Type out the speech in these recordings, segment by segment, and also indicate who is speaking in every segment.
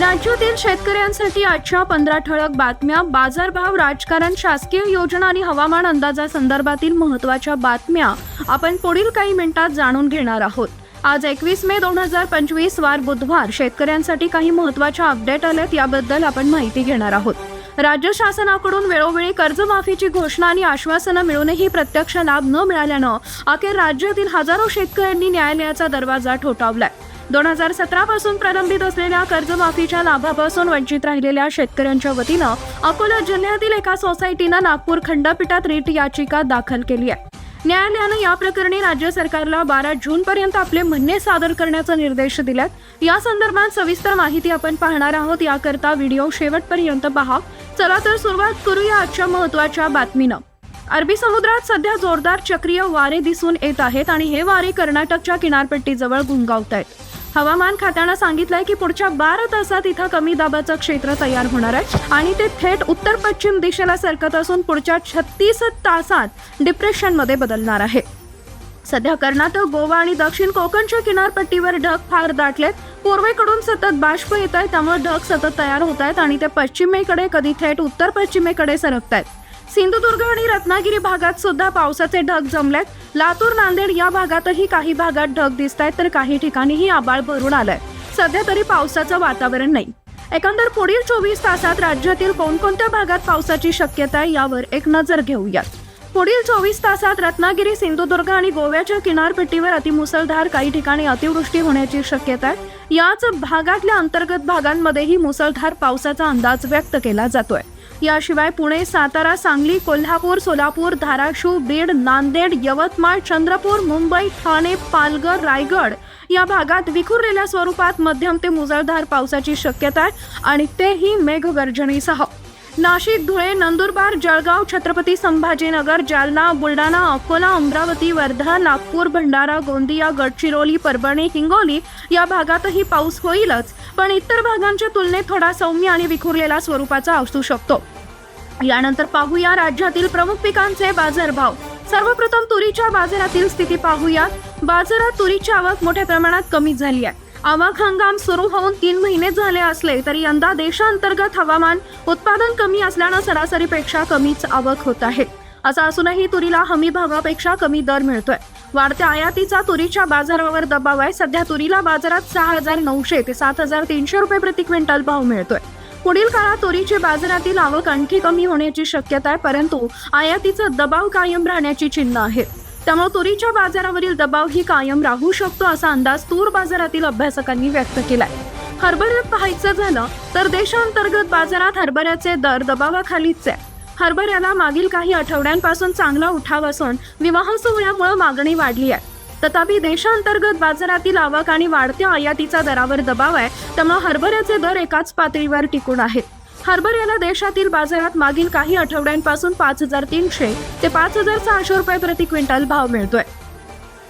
Speaker 1: राज्यातील शेतकऱ्यांसाठी आजच्या पंधरा ठळक बातम्या बाजारभाव राजकारण शासकीय योजना आणि हवामान अंदाजासंदर्भातील महत्त्वाच्या बातम्या आपण पुढील काही मिनिटात जाणून घेणार आहोत. आज एकवीस मे दोन हजार पंचवीस वार बुधवार. शेतकऱ्यांसाठी काही महत्त्वाच्या अपडेट आल्यात याबद्दल आपण माहिती घेणार आहोत. राज्य शासनाकडून वेळोवेळी कर्जमाफीची घोषणा आणि आश्वासनं मिळूनही प्रत्यक्ष लाभ न मिळाल्यानं अखेर राज्यातील हजारो शेतकऱ्यांनी न्यायालयाचा दरवाजा ठोठावलाय. दोन हजार सतरा पासून प्रलंबित असलेल्या कर्जमाफीच्या लाभापासून वंचित राहिलेल्या शेतकऱ्यांच्या वतीनं अकोला जिल्ह्यातील एका सोसायटीनं नागपूर खंडपीठात रिट याचिका दाखल केली आहे. न्यायालयानं या प्रकरणी राज्य सरकारला बारा जून पर्यंत आपले म्हणणे सादर करण्याचा निर्देश दिल्यात या संदर्भात सविस्तर माहिती आपण पाहणार आहोत. याकरता व्हिडिओ शेवटपर्यंत पहा. चला तर सुरुवात करूया आजच्या महत्त्वाच्या बातमीनं. अरबी समुद्रात सध्या जोरदार चक्रीय वारे दिसून येत आहेत आणि हे वारे कर्नाटकच्या किनारपट्टीजवळ गुंगावत आहेत हवामान खात्यानं सांगितलंय की पुढच्या बारा तासात इथं कमी दाबाचं क्षेत्र तयार होणार आहे. आणि ते थेट उत्तर पश्चिम दिशेला सरकत असून पुढच्या छत्तीस तासात डिप्रेशनमध्ये बदलणार आहे. सध्या कर्नाटक गोवा आणि दक्षिण कोकणच्या किनारपट्टीवर ढग फार दाटलेत. पूर्वेकडून सतत बाष्प येत आहे त्यामुळे ढग सतत तयार होत आहेत आणि ते पश्चिमेकडे कधी थेट उत्तर पश्चिमेकडे सरकत आहेत सिंधुदुर्ग आणि रत्नागिरी भागात सुद्धा पावसाचे ढग जमलेत. लातूर नांदेड या भागातही काही भागात ढग दिसत आहेत तर काही ठिकाणीही आबाळ भरून आलंय. सध्या तरी पावसाचं वातावरण नाही. एकंदर पुढील चोवीस तासात राज्यातील कोणकोणत्या भागात पावसाची शक्यता आहे यावर एक नजर घेऊयात. पुढील चोवीस तासात रत्नागिरी सिंधुदुर्ग आणि गोव्याच्या किनारपट्टीवर अतिमुसळधार काही ठिकाणी अतिवृष्टी होण्याची शक्यता आहे. याच भागातल्या अंतर्गत भागांमध्येही मुसळधार पावसाचा अंदाज व्यक्त केला जातोय. याशिवाय पुणे सातारा सांगली कोल्हापूर सोलापूर धाराशिव बीड नांदेड यवतमाळ चंद्रपूर मुंबई ठाणे पालघर रायगड या भागात विखुरलेल्या स्वरूपात मध्यम ते मुसळधार पावसाची शक्यता आहे आणि तेही मेघगर्जनेसह. नाशिक धुळे नंदुरबार जळगाव छत्रपती संभाजीनगर जालना बुलढाणा अकोला अमरावती वर्धा नागपूर भंडारा गोंदिया गडचिरोली परभणी हिंगोली या भागातही पाऊस होईलच पण इतर भागांच्या तुलनेत थोडा सौम्य आणि विखुरलेला स्वरूपाचा असू शकतो. यानंतर पाहूया राज्यातील प्रमुख पिकांचे बाजारभाव. सर्वप्रथम तुरीच्या बाजारातील स्थिती पाहूया. बाजारात तुरीची आवक मोठ्या प्रमाणात कमी झाली आहे. आवक हंगाम सुरू होऊन तीन महिने झाले असले तरी यंदा देशांतर्गत हवामान उत्पादन कमी असल्यानं सरासरीपेक्षा कमीच आवक होत आहे. असं असूनही तुरीला हमी भावापेक्षा कमी दर मिळतोय. वाढत्या आयातीचा तुरीच्या बाजारावर दबाव आहे. सध्या तुरीला बाजारात सहा हजार नऊशे ते सात हजार तीनशे रुपये प्रति क्विंटल भाव मिळतोय. पुढील काळात तुरीची बाजारातील आवक आणखी कमी होण्याची शक्यता आहे परंतु आयातीचा दबाव कायम राहण्याची चिन्ह आहेत त्यामुळे तुरीच्या बाजारावरील दबाव ही कायम राहू शकतो असा अंदाज तूर बाजारातील अभ्यासकांनी व्यक्त केलाय. हरभऱ्यात पाहायचं झालं तर देशांतर्गत बाजारात हरभऱ्याचे दर दबावाखालीच आहे. हरभऱ्याला मागील काही आठवड्यांपासून चांगला उठाव असून विवाह सोहळ्यामुळे मागणी वाढली आहे. तथापि देशांतर्गत बाजारातील आवक आणि वाढत्या आयातीचा दरावर दबाव आहे त्यामुळे हरभऱ्याचे दर एकाच पातळीवर टिकून आहेत. हरभऱ्याला देशातील बाजारात मागील काही आठवड्यांपासून पाच हजार तीनशे ते पाच हजार सहाशे रुपये प्रति क्विंटल भाव मिळतोय.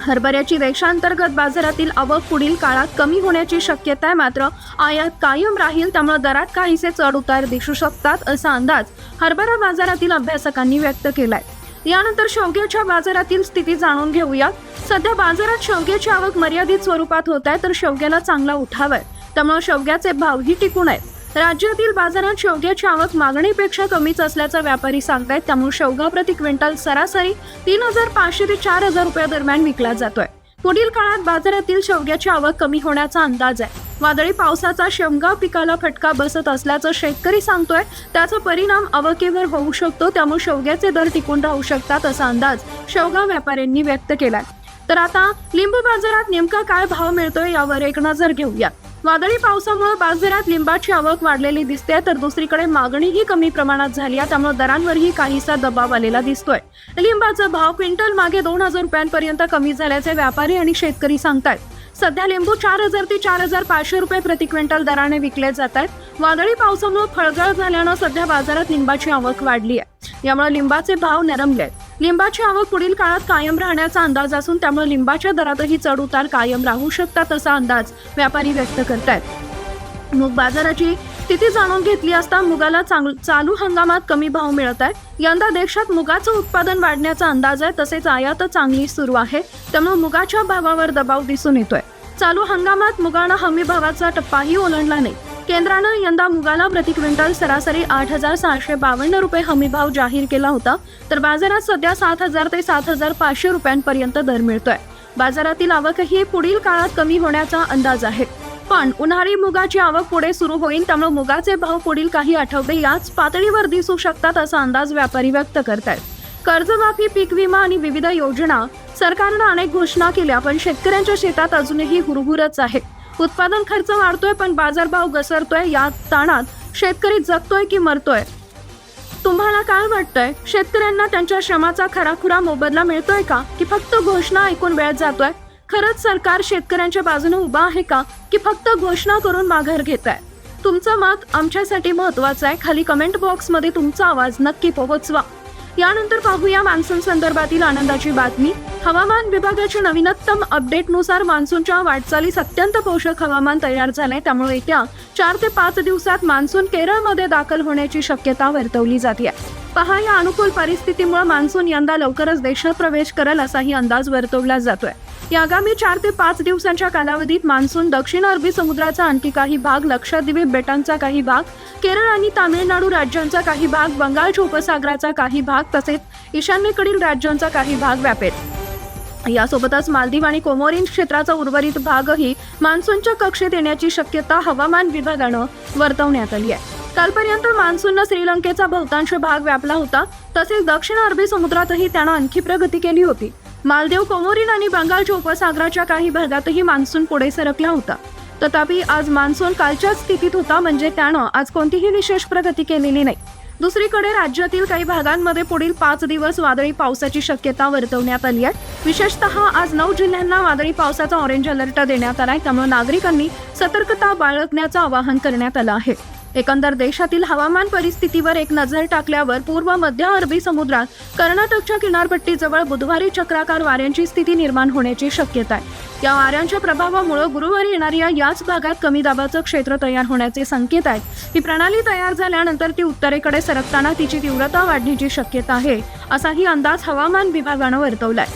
Speaker 1: हरभऱ्याची देशांतर्गत बाजारातील आवक पुढील काळात कमी होण्याची शक्यता आहे मात्र आयात कायम राहील त्यामुळे दरात काहीसे चढ उतार दिसू शकतात असा अंदाज हरभरा बाजारातील अभ्यासकांनी व्यक्त केलाय. यानंतर शेवग्याच्या बाजारातील स्थिती जाणून घेऊयात. सध्या बाजारात शेवग्याची आवक मर्यादित स्वरूपात होत आहे तर शेवग्याला चांगला उठाव आहे त्यामुळे शेवग्याचे भावही टिकून आहेत. राज्यातील बाजारात शेवग्याची आवक मागणीपेक्षा कमीच असल्याचं व्यापारी सांगतायत. त्यामुळे शेवगा प्रति क्विंटल सरासरी तीन हजार पाचशे ते चार हजार रुपया दरम्यान विकला जातोय. पुढील काळात बाजारातील शेवग्याची आवक कमी होण्याचा अंदाज आहे. वादळी पावसाचा शेवगा पिकाला फटका बसत असल्याचं शेतकरी सांगतोय. त्याचा परिणाम आवकेवर होऊ शकतो त्यामुळे शेवग्याचे दर टिकून राहू शकतात असा अंदाज शेवगा व्यापाऱ्यांनी व्यक्त केलाय. तर आता लिंबू बाजारात नेमका काय भाव मिळतोय यावर एक नजर घेऊया वादळी पावसामुळे बाजारात लिंबाची आवक वाढलेली दिसते तर दुसरीकडे मागणीही कमी प्रमाणात झाली आहे त्यामुळे दरांवरही काहीसा दबाव आलेला दिसतोय. लिंबाचा भाव क्विंटल मागे दोन हजार रुपयांपर्यंत कमी झाल्याचे व्यापारी आणि शेतकरी सांगतायत. सध्या लिंबू चार हजार ते चार हजार पाचशे रुपये प्रति क्विंटल दराने विकले जात आहेत. वादळी पावसामुळे फळगळ झाल्यानं सध्या बाजारात लिंबाची आवक वाढली आहे. यामुळे लिंबाचे भाव नरमले आहेत. लिंबाची आवक पुढील काळात कायम राहण्याचा अंदाज असून त्यामुळे लिंबाच्या दरातही चढ उतार कायम राहू शकतात असा अंदाज व्यापारी व्यक्त करतायत. मूग बाजाराची स्थिती जाणून घेतली असता मुगाला चांग चालू हंगामात कमी भाव मिळत आहे यंदा देशात मुगाचं उत्पादन वाढण्याचा अंदाज आहे. तसेच आयात चांगली सुरू आहे. त्यामुळे मुगाच्या भावावर दबाव दिसून येतोय. चालू हंगामात मुगानं हमी भावाचा टप्पाही ओलांडला नाही. केंद्रानं यंदा मुगाला प्रति क्विंटल सरासरी आठ हजार सहाशे बावन्न रुपये हमीभाव जाहीर केला होता तर बाजारात सध्या सात हजार ते सात हजार पाचशे रुपयांपर्यंत दर मिळतोय. बाजारातील आवकही पुढील काळात कमी होण्याचा अंदाज आहे. पण उन्हाळी मुगाची आवक पुढे सुरू होईल त्यामुळे मुगाचे भाव पुढील काही आठवडे याच पातळीवर दिसू शकतात असा अंदाज व्यापारी व्यक्त करतायत. कर्जमाफी पीक विमा आणि विविध योजना सरकारनं अनेक घोषणा केल्या पण शेतकऱ्यांच्या शेतात अजूनही हुरहुरच आहे. उत्पादन खर्च वाढतोय पण बाजारभाव घसरतोय या ताणात शेतकरी जगतोय की मरतोय? तुम्हाला काय वाटतंय? शेतकऱ्यांना त्यांच्या श्रमाचा खराखुरा मोबदला मिळतोय का? की फक्त घोषणा ऐकून वेळ जातोय? खरंच सरकार शेतकऱ्यांच्या बाजूने उभा आहे का? की फक्त घोषणा करून माघार घेत आहे तुमचं मत आमच्यासाठी महत्वाचं आहे. खाली कमेंट बॉक्समध्ये तुमचा आवाज नक्की पोहोचवा. यानंतर पाहूया मान्सून संदर्भातील आनंदाची बातमी. हवामान विभागाच्या नवीनतम अपडेटनुसार मान्सूनच्या वाटचालीस अत्यंत पोषक हवामान तयार झालंय. त्यामुळे येत्या चार ते पाच दिवसात मान्सून केरळमध्ये दाखल होण्याची शक्यता वर्तवली जाते पहा या अनुकूल परिस्थितीमुळे मान्सून यंदा लवकरच देशात प्रवेश करेल असाही अंदाज वर्तवला जातोय. या आगामी चार ते पाच दिवसांच्या कालावधीत मान्सून दक्षिण अरबी समुद्राचा आणखी काही भाग लक्षद्वीप बेटांचा काही भाग केरळ आणि तामिळनाडू राज्यांचा काही भाग बंगालच्या उपसागराचा काही भाग तसेच ईशान्येकडील राज्यांचा काही भाग व्यापेल. यासोबतच मालदीव आणि कोमोरिन क्षेत्राचा उर्वरित भागही मान्सूनच्या कक्षेत येण्याची शक्यता हवामान विभागानं वर्तवण्यात आली आहे. कालपर्यंत मान्सूननं श्रीलंकेचा बहुतांश भाग व्यापला होता तसेच दक्षिण अरबी समुद्रातही त्यानं आणखी प्रगती केली होती. मालदीव कोमोरिन आणि बंगालच्या उपसागराच्या काही भागातही मान्सून पुढे सरकला होता. तथापि आज मान्सून कालच्याच स्थितीत होता म्हणजे त्यानं आज कोणतीही विशेष प्रगती केलेली नाही. दुसरीकडे राज्यातील काही भागांमध्ये पुढील पाच दिवस वादळी पावसाची शक्यता वर्तवण्यात आली आहे. विशेषतः आज नऊ जिल्ह्यांना वादळी पावसाचा ऑरेंज अलर्ट देण्यात आला आहे त्यामुळे नागरिकांनी सतर्कता बाळगण्याचं आवाहन करण्यात आलं आहे. एकंदर देशातील हवामान परिस्थितीवर एक नजर टाकल्यावर पूर्व मध्य अरबी समुद्रात कर्नाटकच्या किनारपट्टीजवळ बुधवारी चक्राकार वाऱ्यांची स्थिती निर्माण होण्याची शक्यता आहे. या वाऱ्यांच्या प्रभावामुळे गुरुवारी येणाऱ्या याच भागात कमी दाबाचं क्षेत्र तयार होण्याचे संकेत आहेत. ही प्रणाली तयार झाल्यानंतर ती उत्तरेकडे सरकताना तिची तीव्रता वाढण्याची शक्यता आहे असाही अंदाज हवामान विभागानं वर्तवलाय.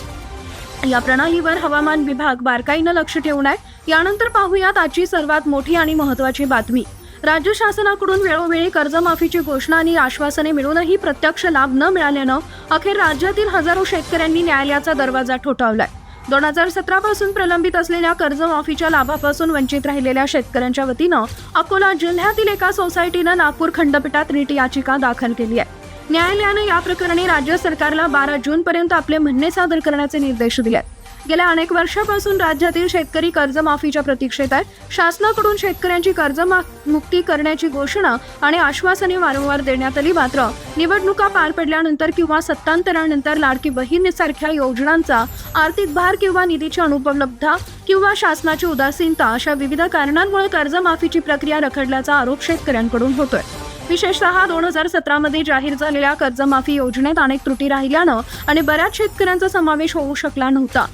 Speaker 1: या प्रणालीवर हवामान विभाग बारकाईनं लक्ष ठेवून आहे. यानंतर पाहूयात आजची सर्वात मोठी आणि महत्वाची बातमी. राज्य शासनाकडून वेळोवेळी कर्जमाफीची घोषणा आणि आश्वासने मिळूनही प्रत्यक्ष लाभ न मिळाल्यानं अखेर राज्यातील हजारो शेतकऱ्यांनी न्यायालयाचा दरवाजा ठोठावलाय. दोन हजार सतरा पासून प्रलंबित असलेल्या कर्जमाफीच्या लाभापासून वंचित राहिलेल्या शेतकऱ्यांच्या वतीनं अकोला जिल्ह्यातील एका सोसायटीनं नागपूर खंडपीठात रिट याचिका दाखल केली आहे. न्यायालयानं या प्रकरणी राज्य सरकारला बारा जून पर्यंत आपले म्हणणे सादर करण्याचे निर्देश दिले आहेत गेल्या अनेक वर्षापासून राज्यातील शेतकरी कर्जमाफीच्या प्रतीक्षेत आहेत. शासनाकडून शेतकऱ्यांची कर्जमुक्ती करण्याची घोषणा आणि आश्वासने वारंवार देण्यात आली मात्र निवडणुका पार पडल्यानंतर किंवा सत्तांतरानंतर लाडकी बहिणीसारख्या योजनांचा आर्थिक भार किंवा निधीची अनुपलब्धता किंवा शासनाची उदासीनता अशा विविध कारणांमुळे कर्जमाफीची प्रक्रिया रखडल्याचा आरोप शेतकऱ्यांकडून होतोय. विशेषतः दोन हजार सतरामध्ये जाहीर झालेल्या कर्जमाफी योजनेत अनेक त्रुटी राहिल्यानं आणि बऱ्याच शेतकऱ्यांचा समावेश होऊ शकला नव्हता.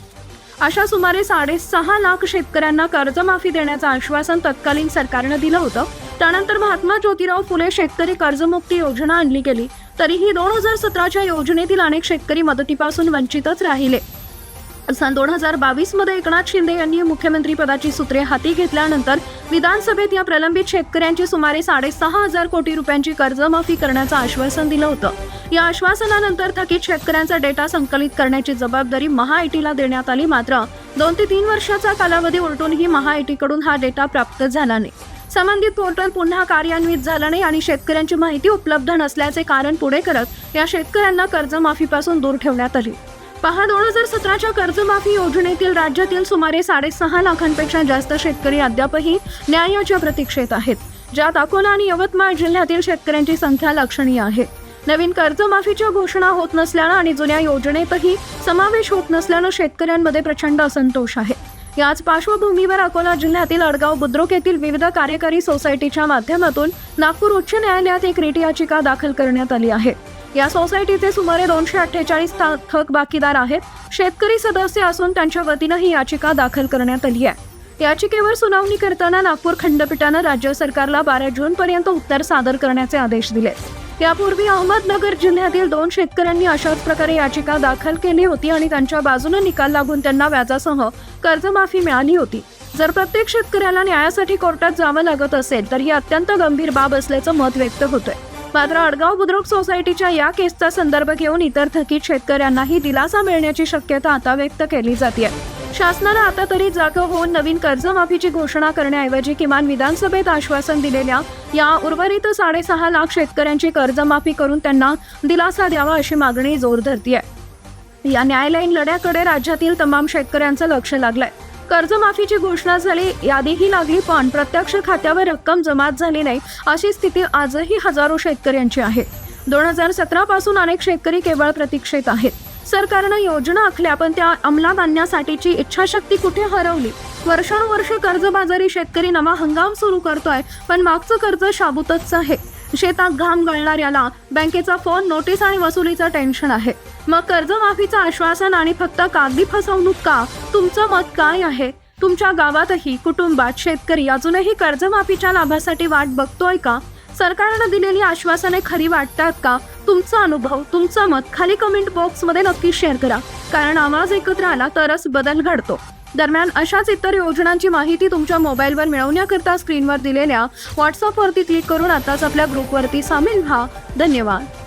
Speaker 1: अशा सुमारे साडेसहा लाख शेतकऱ्यांना कर्जमाफी देण्याचं आश्वासन तत्कालीन सरकारनं दिलं होतं. त्यानंतर महात्मा ज्योतिराव फुले शेतकरी कर्जमुक्ती योजना आणली गेली. तरीही दोन हजार सतराच्या योजनेतील अनेक शेतकरी मदतीपासून वंचितच राहिले. सन दोन हजार बावीसमध्ये एकनाथ शिंदे यांनी मुख्यमंत्रीपदाची सूत्रे हाती घेतल्यानंतर विधानसभेत या प्रलंबित शेतकऱ्यांची सुमारे साडेसहा हजार कोटी रुपयांची कर्जमाफी करण्याचं आश्वासन दिलं होतं. या आश्वासनानंतर थकीत शेतकऱ्यांचा डेटा संकलित करण्याची जबाबदारी महाआयटीला देण्यात आली मात्र दोन ते तीन वर्षाचा कालावधी उलटूनही महाआयटीकडून हा डेटा प्राप्त झाला नाही. संबंधित पोर्टल पुन्हा कार्यान्वित झालं नाही आणि शेतकऱ्यांची माहिती उपलब्ध नसल्याचे कारण पुढे करत या शेतकऱ्यांना कर्जमाफीपासून दूर ठेवण्यात आली. पहा दोन हजार सतराच्या कर्जमाफी योजनेतील राज्यातील सुमारे साडेसहा लाखांपेक्षा जास्त शेतकरी अद्यापही न्यायाच्या प्रतीक्षेत आहेत ज्यात अकोला आणि यवतमाळ जिल्ह्यातील शेतकऱ्यांची संख्या लक्षणीय आहे. नवीन कर्जमाफीच्या घोषणा होत नसल्यानं आणि जुन्या योजनेतही समावेश होत नसल्यानं शेतकऱ्यांमध्ये प्रचंड असंतोष आहे. याच पार्श्वभूमीवर अकोला जिल्ह्यातील अडगाव बुद्रुक येथील विविध कार्यकारी सोसायटीच्या माध्यमातून नागपूर उच्च न्यायालयात एक रिट याचिका दाखल करण्यात आली आहे. या सोसायटीचे सुमारे दोनशे अठ्ठेचाळीस थक बाकीदार आहेत. शेतकरी सदस्य असून त्यांच्या वतीनं ही याचिका दाखल करण्यात आली आहे. याचिकेवर सुनावणी करताना नागपूर खंडपीठानं राज्य सरकारला बारा जून पर्यंत उत्तर सादर करण्याचे आदेश दिले. यापूर्वी अहमदनगर जिल्ह्यातील दोन शेतकऱ्यांनी अशाच प्रकारे याचिका दाखल केली होती आणि त्यांच्या बाजूने निकाल लागून त्यांना व्याजासह कर्जमाफी मिळाली होती. जर प्रत्येक शेतकऱ्याला न्यायासाठी कोर्टात जावं लागत असेल तर ही अत्यंत गंभीर बाब असल्याचं मत व्यक्त होतंय. मात्र अडगाव बुद्रुक सोसायटीच्या या केसचा संदर्भ घेऊन इतर थकीत शेतकऱ्यांनाही दिलासा मिळण्याची शक्यता आता व्यक्त केली जाते शासनानं आता तरी जाग होऊन नवीन कर्जमाफीची घोषणा करण्याऐवजी किमान विधानसभेत आश्वासन दिलेल्या या उर्वरित साडेसहा लाख शेतकऱ्यांची कर्जमाफी करून त्यांना दिलासा द्यावा अशी मागणी जोर आहे या न्यायालयीन लढ्याकडे राज्यातील तमाम शेतकऱ्यांचं लक्ष लागलंय. कर्जमाफीची घोषणा झाली यादीही लागली पण प्रत्यक्ष खात्यावर रक्कम जमात झाली नाही अशी स्थिती आजही हजारो शेतकऱ्यांची आहे. दोन हजार सतरा पासून अनेक शेतकरी केवळ प्रतीक्षेत आहेत. सरकारनं योजना आखल्या पण त्या अंमलात आणण्यासाठीची इच्छाशक्ती कुठे हरवली? वर्षानुवर्ष कर्जबाजारी शेतकरी नवा हंगाम सुरू करतोय पण मागचं कर्ज शाबूतच आहे. शेतात घाम गळणाऱ्याला बँकेचा फोन नोटीस आणि वसुलीचं टेन्शन आहे. मग कर्जमाफीचं आश्वासन आणि फक्त कागदी फसवणूक का? तुमचं मत काय आहे? तुमच्या गावातही कुटुंबात शेतकरी अजूनही कर्जमाफीच्या लाभासाठी वाट बघतोय का? सरकारनं दिलेली आश्वासने खरी वाटतात का? तुमचा अनुभव तुमचं मत खाली कमेंट बॉक्समध्ये नक्की शेअर करा. कारण आवाज एकत्र आला तरच बदल घडतो. दरम्यान अशाच इतर योजनांची माहिती तुमच्या मोबाईलवर मिळवण्याकरता स्क्रीनवर दिलेल्या व्हॉट्सअपवरती क्लिक करून आताच आपल्या ग्रुपवरती सामील व्हा. धन्यवाद.